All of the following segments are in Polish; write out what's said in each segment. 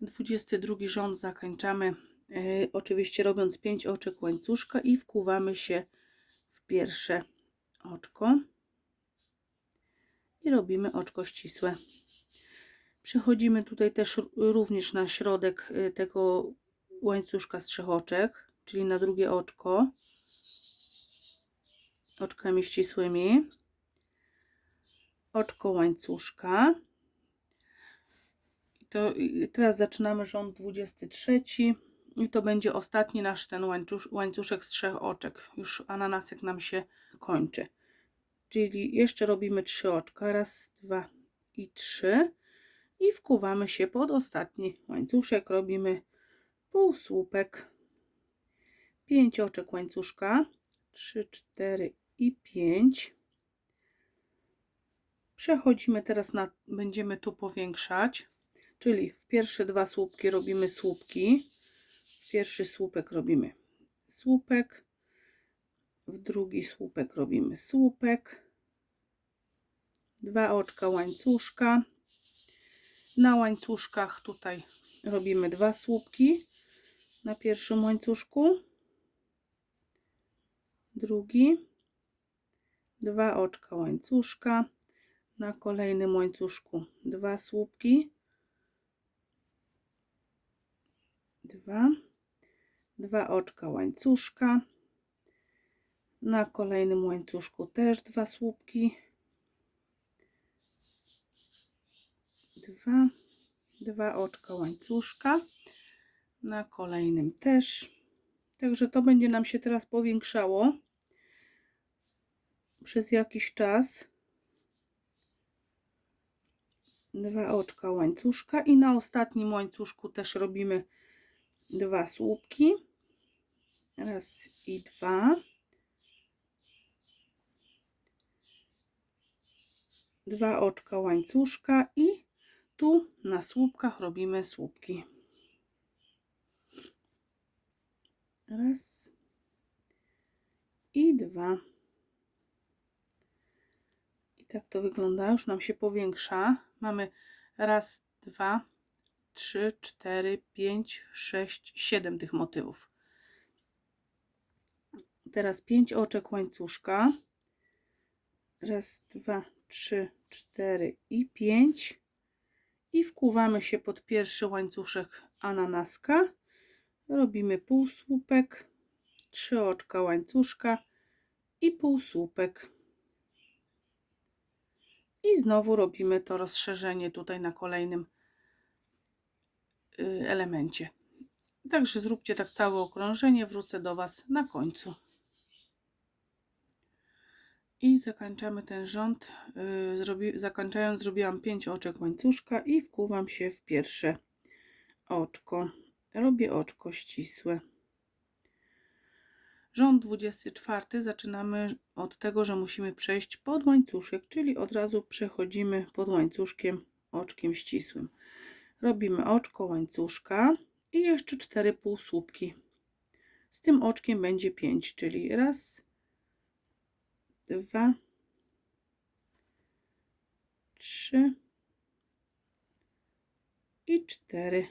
22 rząd zakończamy e, oczywiście robiąc 5 oczek łańcuszka i wkuwamy się w pierwsze oczko i robimy oczko ścisłe. Przechodzimy tutaj też również na środek y, tego łańcuszka z trzech oczek, czyli na drugie oczko oczkami ścisłymi. Oczko łańcuszka. To teraz zaczynamy rząd 23 i to będzie ostatni nasz ten łańcusz, łańcuszek z trzech oczek. Już ananasek nam się kończy. Czyli jeszcze robimy trzy oczka. Raz, dwa i trzy. I wkuwamy się pod ostatni łańcuszek. Robimy półsłupek. Pięć oczek łańcuszka. Trzy, cztery i pięć. Przechodzimy teraz na, będziemy tu powiększać, czyli w pierwsze dwa słupki robimy słupki. W pierwszy słupek robimy słupek, w drugi słupek robimy słupek, dwa oczka łańcuszka. Na łańcuszkach tutaj robimy dwa słupki na pierwszym łańcuszku, drugi, dwa oczka łańcuszka, na kolejnym łańcuszku dwa słupki, dwa, dwa oczka łańcuszka, na kolejnym łańcuszku też dwa słupki, dwa, dwa oczka łańcuszka, na kolejnym też. Także to będzie nam się teraz powiększało przez jakiś czas. Dwa oczka łańcuszka i na ostatnim łańcuszku też robimy dwa słupki. Raz i dwa. Dwa oczka łańcuszka i tu na słupkach robimy słupki. Raz i dwa. I tak to wygląda. Już nam się powiększa. Mamy raz, dwa, trzy, cztery, pięć, sześć, siedem tych motywów. Teraz pięć oczek łańcuszka. Raz, dwa, trzy, cztery i pięć. I wkuwamy się pod pierwszy łańcuszek ananaska. Robimy półsłupek, trzy oczka łańcuszka i półsłupek. I znowu robimy to rozszerzenie tutaj na kolejnym elemencie. Także zróbcie tak całe okrążenie, wrócę do Was na końcu. I zakończamy ten rząd. y, Zrobi, zakończając zrobiłam 5 oczek łańcuszka i wkuwam się w pierwsze oczko. Robię oczko ścisłe. Rząd 24 zaczynamy od tego, że musimy przejść pod łańcuszek, czyli od razu przechodzimy pod łańcuszkiem oczkiem ścisłym. Robimy oczko łańcuszka i jeszcze 4 półsłupki. Z tym oczkiem będzie 5, czyli raz, dwa, trzy i cztery.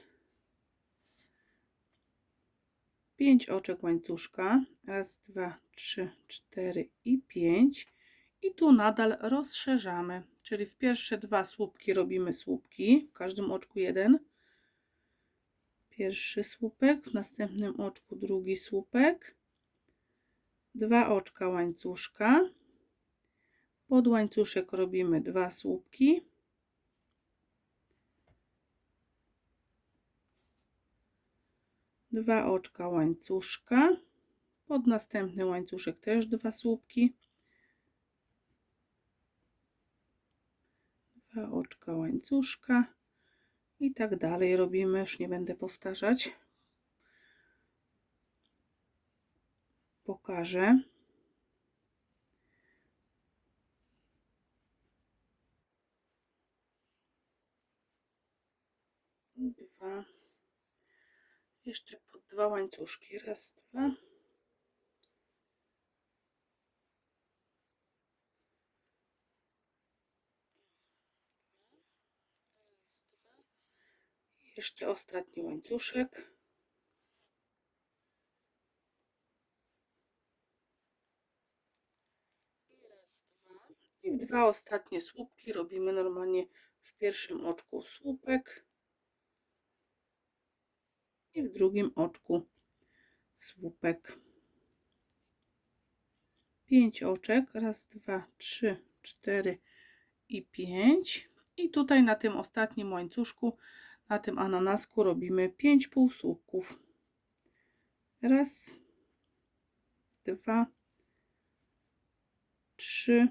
Pięć oczek łańcuszka. Raz, dwa, trzy, cztery i pięć. I tu nadal rozszerzamy, czyli w pierwsze dwa słupki robimy słupki, w każdym oczku jeden. Pierwszy słupek, w następnym oczku drugi słupek. Dwa oczka łańcuszka. Pod łańcuszek robimy dwa słupki. Dwa oczka łańcuszka. Pod następny łańcuszek też dwa słupki. Oczka łańcuszka. I tak dalej robimy, już nie będę powtarzać. Pokażę. Dwa. Jeszcze pod dwa łańcuszki. Raz, dwa. Jeszcze ostatni łańcuszek. I w dwa ostatnie słupki robimy normalnie w pierwszym oczku słupek i w drugim oczku słupek. Pięć oczek. Raz, dwa, trzy, cztery i pięć. I tutaj na tym ostatnim łańcuszku, na tym ananasku robimy pięć półsłupków. Raz, dwa, trzy,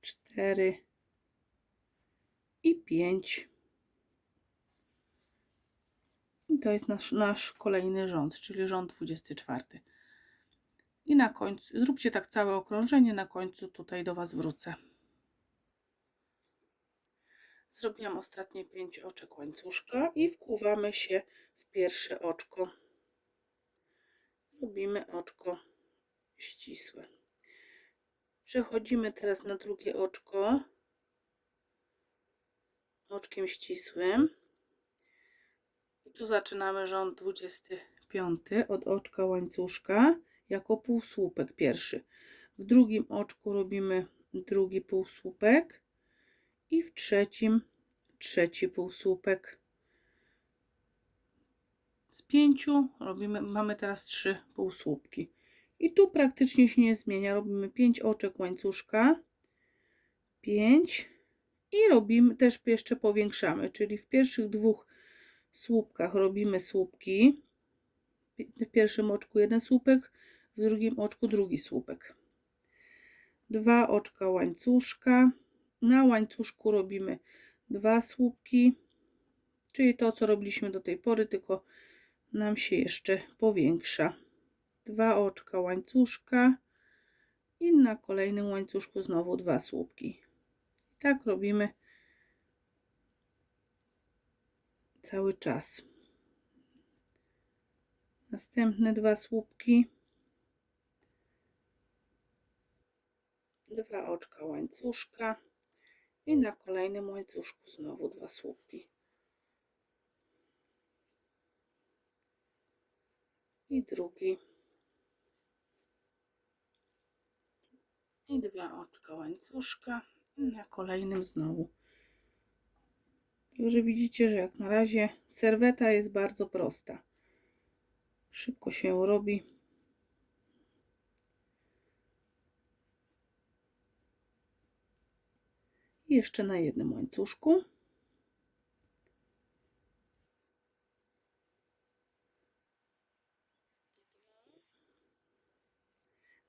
cztery i pięć. I to jest nasz, nasz kolejny rząd, czyli rząd 24. I na końcu, zróbcie tak całe okrążenie, na końcu tutaj do Was wrócę. Zrobiłam ostatnie 5 oczek łańcuszka i wkuwamy się w pierwsze oczko. Robimy oczko ścisłe. Przechodzimy teraz na drugie oczko. Oczkiem ścisłym. I tu zaczynamy rząd 25 od oczka łańcuszka jako półsłupek pierwszy. W drugim oczku robimy drugi półsłupek i w trzecim trzeci półsłupek. Z pięciu robimy, mamy teraz trzy półsłupki. I tu praktycznie się nie zmienia. Robimy 5 oczek łańcuszka, 5 i robimy też jeszcze powiększamy, czyli w pierwszych dwóch słupkach robimy słupki. W pierwszym oczku jeden słupek, w drugim oczku drugi słupek. Dwa oczka łańcuszka. Na łańcuszku robimy dwa słupki, czyli to, co robiliśmy do tej pory, tylko nam się jeszcze powiększa. Dwa oczka łańcuszka i na kolejnym łańcuszku znowu dwa słupki. Tak robimy cały czas. Następne dwa słupki. Dwa oczka łańcuszka i na kolejnym łańcuszku znowu dwa słupki. I drugi. I dwa oczka łańcuszka i na kolejnym znowu. Także widzicie, że jak na razie serweta jest bardzo prosta. Szybko się robi. I jeszcze na jednym łańcuszku.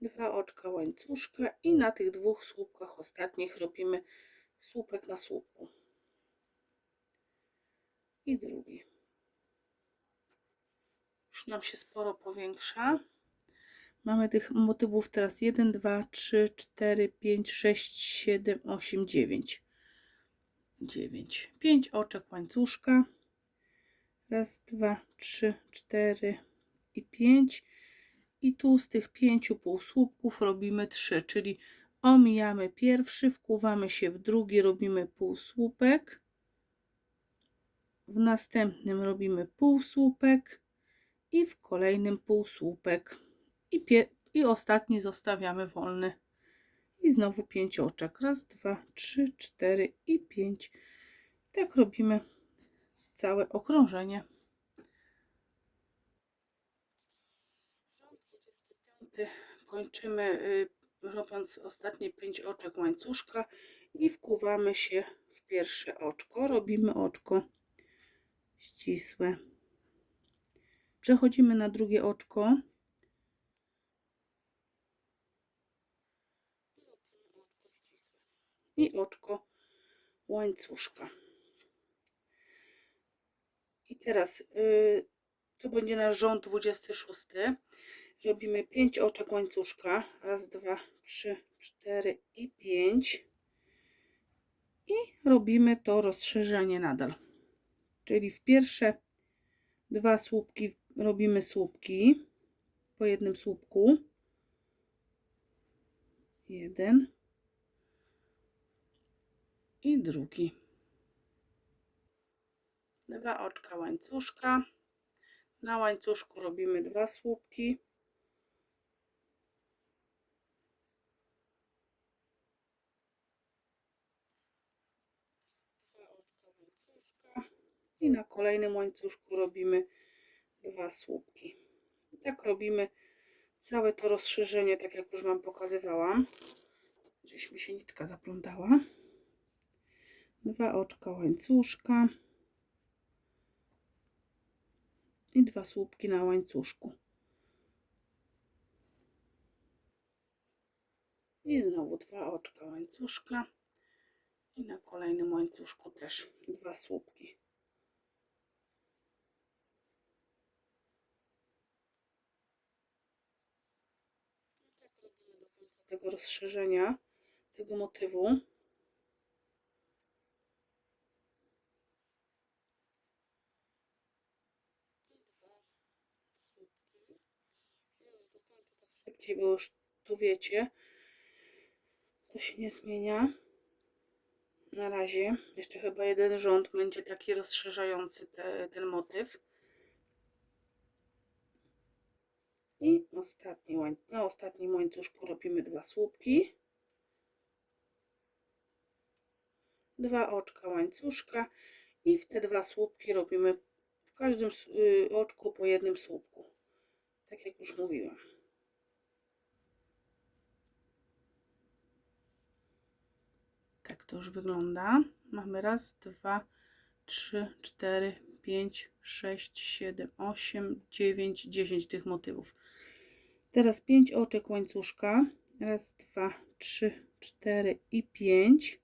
Dwa oczka łańcuszka i na tych dwóch słupkach ostatnich robimy słupek na słupku. I drugi. Już nam się sporo powiększa. Mamy tych motywów teraz 1, 2, 3, 4, 5, 6, 7, 8, 9. 9. 5 oczek łańcuszka. Raz, dwa, trzy, cztery i pięć. I tu z tych pięciu półsłupków robimy trzy, czyli omijamy pierwszy, wkuwamy się w drugi, robimy półsłupek. W następnym robimy półsłupek i w kolejnym półsłupek. I, i ostatni zostawiamy wolny. I znowu pięć oczek. Raz, dwa, trzy, cztery i pięć. Tak robimy całe okrążenie. Rząd 25 kończymy y, robiąc ostatnie pięć oczek łańcuszka i wkuwamy się w pierwsze oczko. Robimy oczko ścisłe. Przechodzimy na drugie oczko. I oczko łańcuszka. I teraz yy, to będzie nasz rząd 26. Robimy 5 oczek łańcuszka. Raz, dwa, trzy, cztery i pięć. I robimy to rozszerzenie nadal. Czyli w pierwsze dwa słupki robimy słupki po jednym słupku. Jeden i drugi. dwa oczka łańcuszka. Na łańcuszku robimy dwa słupki. I na kolejnym łańcuszku robimy dwa słupki. Tak robimy całe to rozszerzenie, tak jak już Wam pokazywałam. Gdzieś mi się nitka zaplątała. Dwa oczka łańcuszka. I dwa słupki na łańcuszku. I znowu dwa oczka łańcuszka. I na kolejnym łańcuszku też dwa słupki. I tak robimy do końca tego rozszerzenia tego motywu. I dwa słupki. Ja już dokończę tak szybciej, bo już tu wiecie, to się nie zmienia. Na razie jeszcze chyba jeden rząd będzie taki rozszerzający te, ten motyw. I ostatni łań, na ostatnim łańcuszku robimy dwa słupki. Dwa oczka łańcuszka i w te dwa słupki robimy w każdym y, oczku po jednym słupku. Tak jak już mówiłam. Tak to już wygląda. Mamy raz, dwa, trzy, cztery, pięć, sześć, siedem, osiem, dziewięć, dziesięć tych motywów. Teraz pięć oczek łańcuszka. Raz, dwa, trzy, cztery i pięć.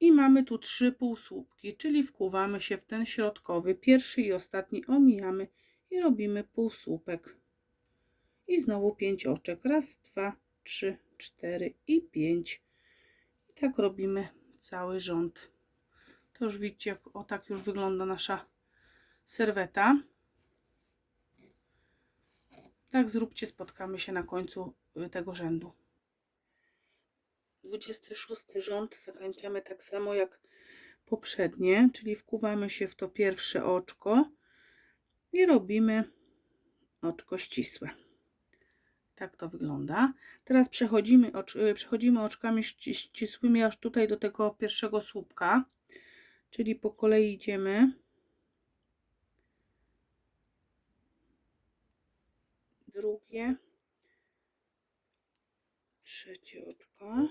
I mamy tu trzy półsłupki, czyli wkuwamy się w ten środkowy, pierwszy i ostatni omijamy i robimy półsłupek. I znowu pięć oczek. Raz, dwa, trzy, cztery i pięć. Tak robimy cały rząd. To już widzicie, jak, o tak już wygląda nasza serweta. Tak zróbcie, spotkamy się na końcu y, tego rzędu. 26 rząd zakończamy tak samo jak poprzednie, czyli wkuwamy się w to pierwsze oczko i robimy oczko ścisłe. Tak to wygląda. Teraz przechodzimy, ocz, y, przechodzimy oczkami ści- ścisłymi aż tutaj do tego pierwszego słupka, czyli po kolei idziemy. Drugie, trzecie oczko,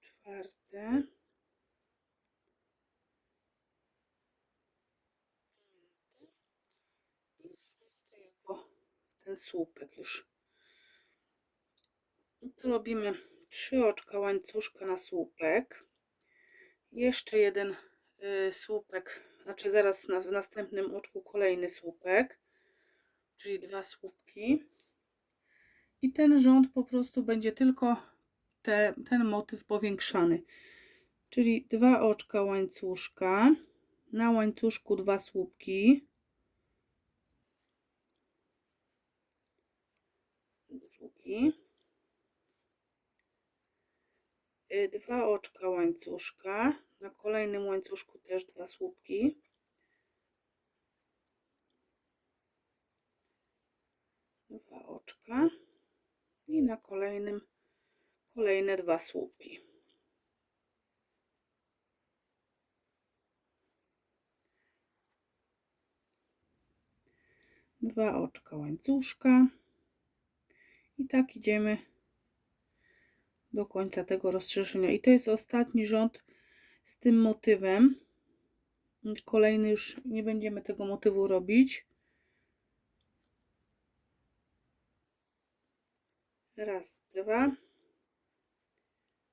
czwarte, i szóste jako w ten słupek już. I tu robimy trzy oczka łańcuszka na słupek. Jeszcze jeden y, słupek, znaczy zaraz na, w następnym oczku kolejny słupek, czyli dwa słupki. I ten rząd po prostu będzie tylko te, ten motyw powiększany. Czyli dwa oczka łańcuszka, na łańcuszku dwa słupki. Y, Dwa oczka łańcuszka, na kolejnym łańcuszku też dwa słupki. Dwa oczka i na kolejnym kolejne dwa słupki. Dwa oczka łańcuszka. I tak idziemy do końca tego rozszerzenia. I to jest ostatni rząd z tym motywem. Kolejny już nie będziemy tego motywu robić. Raz, dwa.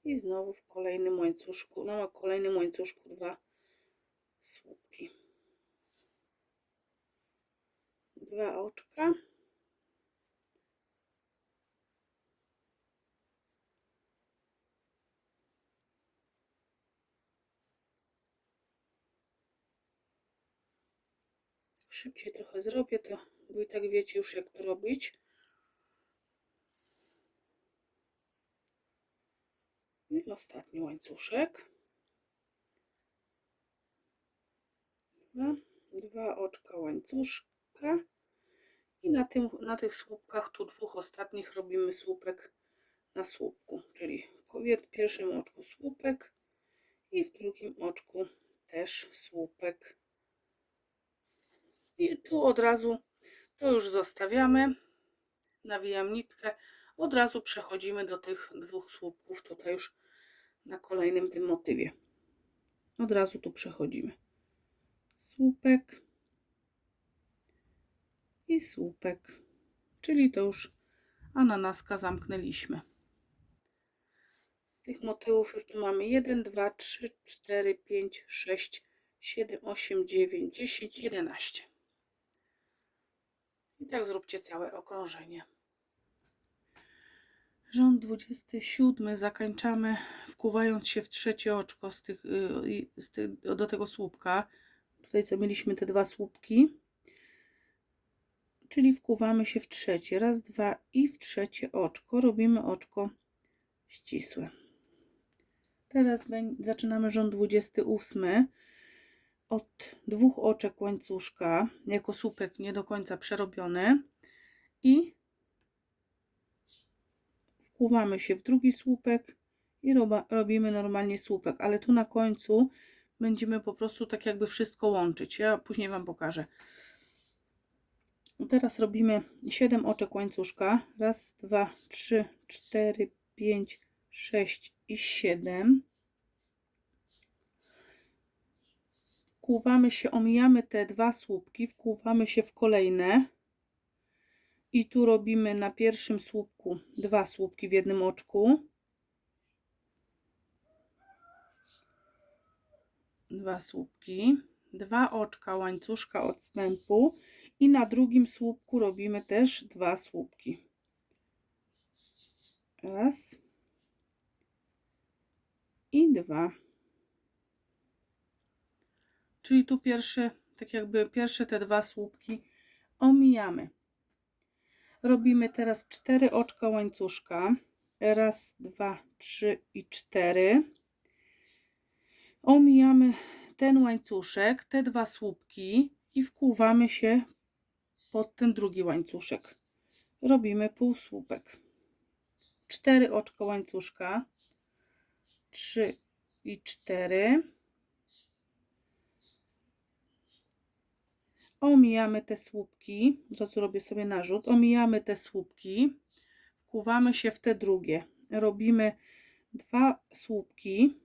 I znowu w kolejnym łańcuszku, na kolejnym łańcuszku dwa słupki. Dwa oczka. Szybciej trochę zrobię to, bo i tak wiecie już jak to robić. I ostatni łańcuszek. dwa, dwa oczka łańcuszka i na, tym, na tych słupkach, tu dwóch ostatnich robimy słupek na słupku, czyli w pierwszym oczku słupek i w drugim oczku też słupek. I tu od razu to już zostawiamy. Nawijam nitkę. Od razu przechodzimy do tych dwóch słupków tutaj już na kolejnym tym motywie. Od razu tu przechodzimy. Słupek i słupek. Czyli to już ananaska zamknęliśmy. Tych motywów już tu mamy 1, 2, 3, 4, 5, 6, 7, 8, 9, 10, 11. I tak zróbcie całe okrążenie. Rząd 27 zakończamy wkuwając się w trzecie oczko z tych, y, z tych, do tego słupka. Tutaj co mieliśmy te dwa słupki. Czyli wkuwamy się w trzecie. Raz, dwa i w trzecie oczko. Robimy oczko ścisłe. Teraz zaczynamy rząd 28 od dwóch oczek łańcuszka jako słupek nie do końca przerobiony i wkuwamy się w drugi słupek i robimy normalnie słupek, ale tu na końcu będziemy po prostu tak jakby wszystko łączyć. Ja później Wam pokażę. Teraz robimy 7 oczek łańcuszka. Raz, dwa, trzy, cztery, pięć, sześć i siedem. Wkuwamy się, omijamy te dwa słupki, wkuwamy się w kolejne. I tu robimy na pierwszym słupku dwa słupki w jednym oczku. Dwa słupki, dwa oczka łańcuszka odstępu i na drugim słupku robimy też dwa słupki. Raz i dwa. Czyli tu pierwsze, tak jakby pierwsze te dwa słupki omijamy. Robimy teraz cztery oczka łańcuszka. Raz, dwa, trzy i cztery. Omijamy ten łańcuszek, te dwa słupki i wkuwamy się pod ten drugi łańcuszek. Robimy półsłupek. Cztery oczka łańcuszka. Trzy i cztery. Omijamy te słupki. Od razu robię sobie narzut. Omijamy te słupki. Wkuwamy się w te drugie. Robimy dwa słupki.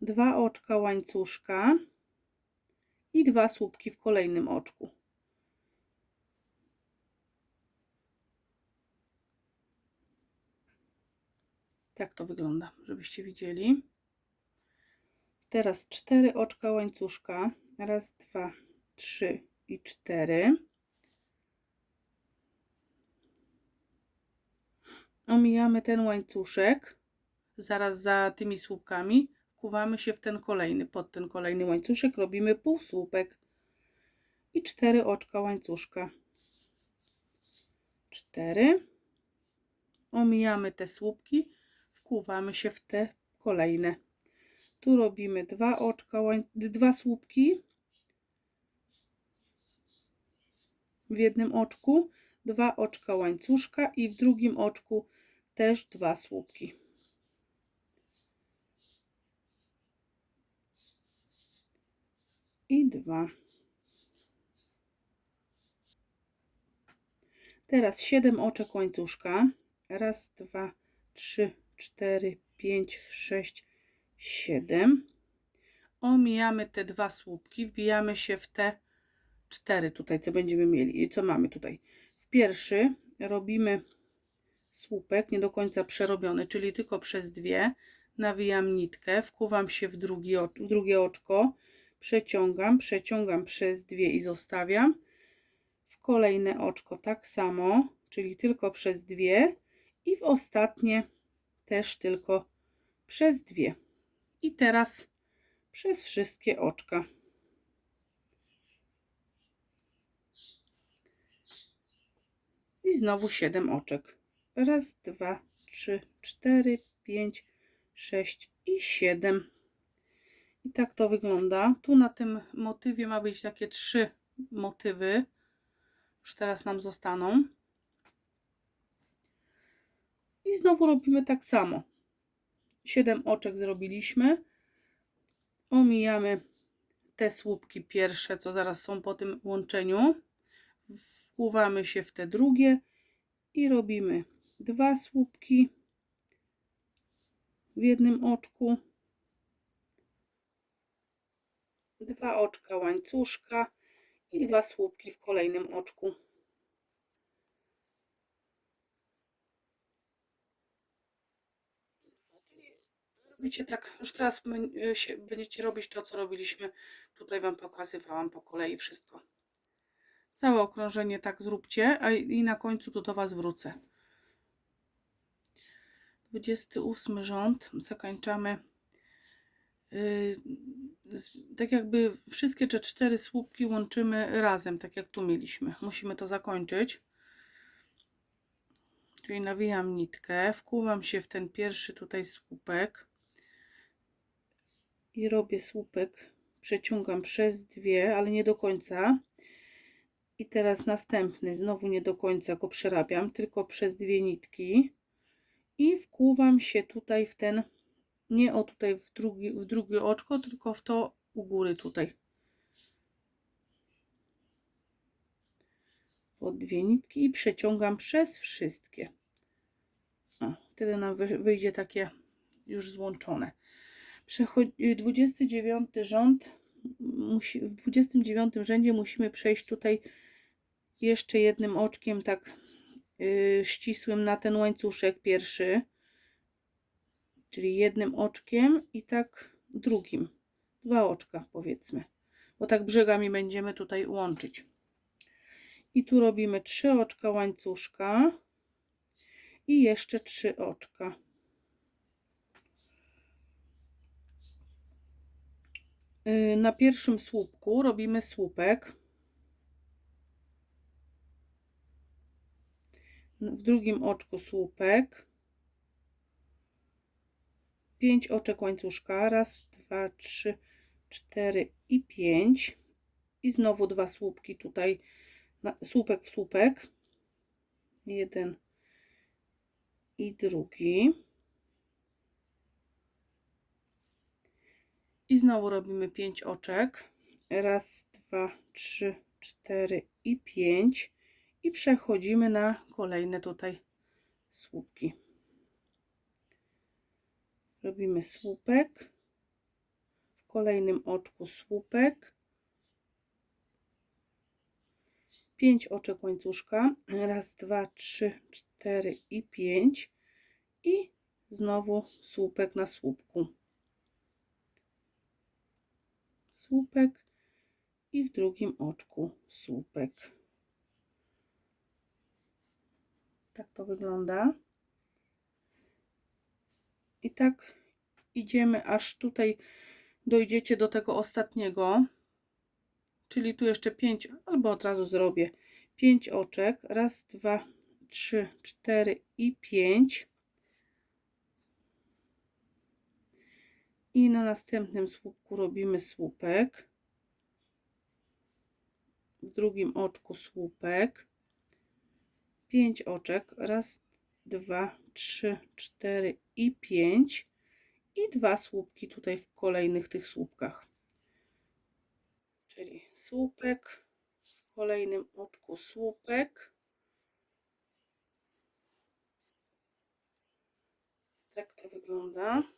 Dwa oczka łańcuszka i dwa słupki w kolejnym oczku. Tak to wygląda, żebyście widzieli. Teraz cztery oczka łańcuszka. Raz, dwa, trzy i cztery. Omijamy ten łańcuszek. Zaraz za tymi słupkami wkuwamy się w ten kolejny. Pod ten kolejny łańcuszek robimy półsłupek i cztery oczka łańcuszka. Cztery. Omijamy te słupki, wkuwamy się w te kolejne. Tu robimy dwa oczka, dwa słupki w jednym oczku, dwa oczka łańcuszka i w drugim oczku też dwa słupki. I dwa. Teraz 7 oczek łańcuszka. Raz, dwa, trzy, cztery, pięć, sześć, siedem. Omijamy te dwa słupki, wbijamy się w te cztery tutaj, co będziemy mieli. I co mamy tutaj? W pierwszy robimy słupek, nie do końca przerobiony, czyli tylko przez dwie. Nawijam nitkę, wkuwam się w, drugi, w drugie oczko, przeciągam, przeciągam przez dwie i zostawiam. W kolejne oczko tak samo, czyli tylko przez dwie i w ostatnie też tylko przez dwie. I teraz przez wszystkie oczka. I znowu 7 oczek. Raz, dwa, trzy, cztery, pięć, 6 i 7. I tak to wygląda. Tu na tym motywie ma być takie trzy motywy. Już teraz nam zostaną. I znowu robimy tak samo. 7 oczek zrobiliśmy. Omijamy te słupki pierwsze, co zaraz są po tym łączeniu. Wpływamy się w te drugie i robimy dwa słupki w jednym oczku, dwa oczka łańcuszka i dwa słupki w kolejnym oczku. Robicie tak, już teraz się- będziecie robić to, co robiliśmy. Tutaj Wam pokazywałam po kolei wszystko. Całe okrążenie tak zróbcie, a i na końcu tu do Was wrócę. 28 rząd, zakończamy. Yy, z- tak jakby wszystkie te cztery słupki łączymy razem, tak jak tu mieliśmy. Musimy to zakończyć. Czyli nawijam nitkę, wkuwam się w ten pierwszy tutaj słupek i robię słupek, przeciągam przez dwie, ale nie do końca. I teraz następny, znowu nie do końca go przerabiam, tylko przez dwie nitki i wkuwam się tutaj w ten, nie o tutaj w, drugi, w drugie oczko, tylko w to u góry tutaj. Po dwie nitki i przeciągam przez wszystkie. O, wtedy nam wy- wyjdzie takie już złączone. Przechodzi 29 rząd. Musi, w 29 rzędzie musimy przejść tutaj jeszcze jednym oczkiem tak yy, ścisłym na ten łańcuszek pierwszy. Czyli jednym oczkiem i tak drugim. Dwa oczka powiedzmy. Bo tak brzegami będziemy tutaj łączyć. I tu robimy trzy oczka łańcuszka i jeszcze trzy oczka. Na pierwszym słupku robimy słupek. W drugim oczku słupek. Pięć oczek łańcuszka. Raz, dwa, trzy, cztery i pięć. I znowu dwa słupki tutaj. na- Słupek w słupek. Jeden i drugi. I znowu robimy 5 oczek. Raz, dwa, trzy, cztery i pięć. I przechodzimy na kolejne tutaj słupki. Robimy słupek. W kolejnym oczku słupek. 5 oczek łańcuszka. Raz, dwa, trzy, cztery i pięć. I znowu słupek na słupku. Słupek i w drugim oczku słupek. Tak to wygląda. I tak idziemy aż tutaj dojdziecie do tego ostatniego. Czyli tu jeszcze 5, albo od razu zrobię 5 oczek. Raz, dwa, trzy, cztery i pięć. I na następnym słupku robimy słupek. W drugim oczku słupek. 5 oczek. Raz, dwa, trzy, cztery i pięć. I dwa słupki tutaj w kolejnych tych słupkach. Czyli słupek, w kolejnym oczku słupek. Tak to wygląda.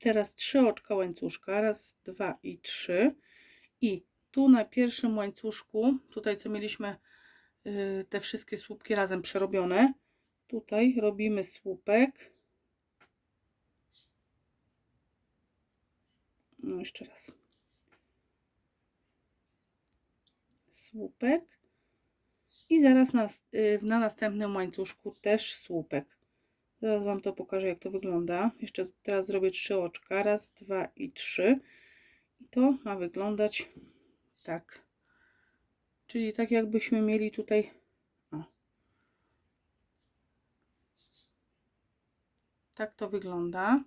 Teraz trzy oczka łańcuszka. Raz, dwa i trzy. I tu na pierwszym łańcuszku, tutaj co mieliśmy y, te wszystkie słupki razem przerobione, tutaj robimy słupek. No jeszcze raz. Słupek. I zaraz na, y, na następnym łańcuszku też słupek. Zaraz Wam to pokażę, jak to wygląda. Jeszcze teraz zrobię trzy oczka. Raz, dwa i trzy. I to ma wyglądać tak. Czyli tak jakbyśmy mieli tutaj o. Tak to wygląda.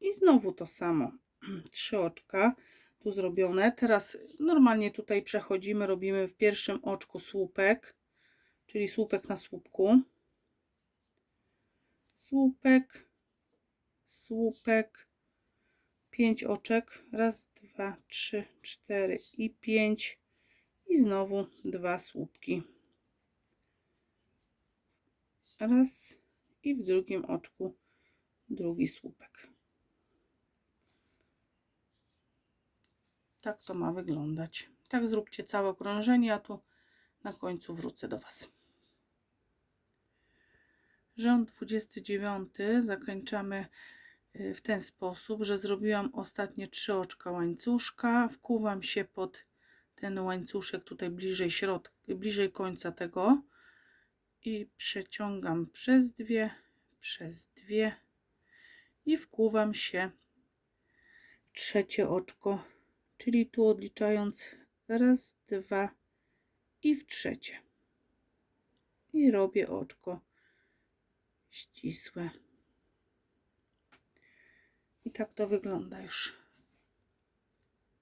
I znowu to samo. Trzy oczka tu zrobione. Teraz normalnie tutaj przechodzimy, robimy w pierwszym oczku słupek, czyli słupek na słupku. Słupek, słupek, pięć oczek. Raz, dwa, trzy, cztery i pięć. I znowu dwa słupki. Raz i w drugim oczku drugi słupek. Tak to ma wyglądać. Tak zróbcie całe okrążenie, a tu na końcu wrócę do Was. Rząd 29 zakończamy y, w ten sposób, że zrobiłam ostatnie trzy oczka łańcuszka, wkuwam się pod ten łańcuszek tutaj bliżej środka, bliżej końca tego i przeciągam przez dwie, przez dwie i wkuwam się w trzecie oczko, czyli tu odliczając raz, dwa i w trzecie. I robię oczko ścisłe. I tak to wygląda już.